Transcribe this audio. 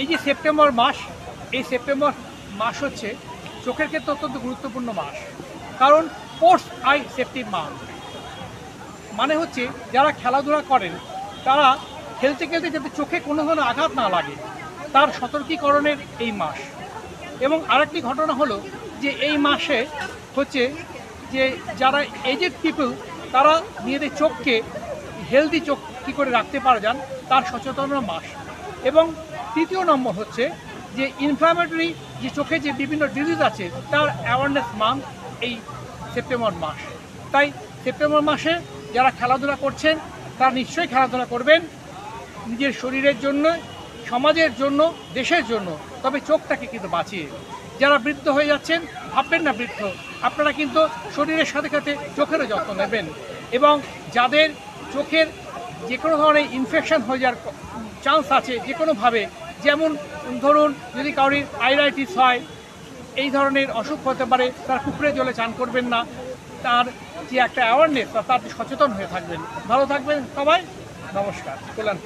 এই যে সেপ্টেম্বর মাস, এই সেপ্টেম্বর মাস হচ্ছে চোখের ক্ষেত্রে অত্যন্ত গুরুত্বপূর্ণ মাস। কারণ স্পোর্টস আই সেফটি মান্থ মানে হচ্ছে যারা খেলাধুলা করেন, তারা খেলতে খেলতে যাতে চোখে কোনো ধরনের আঘাত না লাগে, তার সতর্কীকরণের এই মাস। এবং আরেকটি ঘটনা হলো যে এই মাসে হচ্ছে যে যারা এজেড পিপল তারা নিজেদের চোখকে হেলদি চোখ কী করে রাখতে পারা যান, তার সচেতনতার মাস। এবং তৃতীয় নম্বর হচ্ছে যে ইনফ্লামেটরি যে চোখে যে বিভিন্ন ডিজিজ আছে, তার অ্যাওয়ারনেস মান্থ এই সেপ্টেম্বর মাস। তাই সেপ্টেম্বর মাসে যারা খেলাধুলা করছেন, তারা নিশ্চয়ই খেলাধুলা করবেন নিজের শরীরের জন্য, সমাজের জন্য, দেশের জন্য। তবে চোখটাকে কিন্তু বাঁচিয়ে। যারা বৃদ্ধ হয়ে যাচ্ছেন, ভাববেন না বৃদ্ধ। আপনারা কিন্তু শরীরের সাথে সাথে চোখেরও যত্ন নেবেন। এবং যাদের চোখের যে কোনো ধরনের ইনফেকশন হয়ে যাওয়ার চান্স আছে যে কোনোভাবে যেমন ধরুন যদি কারোর আইরাইটিস হয়, এই ধরনের অসুখ হতে পারে, তার পুকুরে জলে চান করবেন না, তার যে একটা অ্যাওয়ারনেস তার সচেতন হয়ে থাকবেন। ভালো থাকবেন সবাই, নমস্কার, কল্যাণ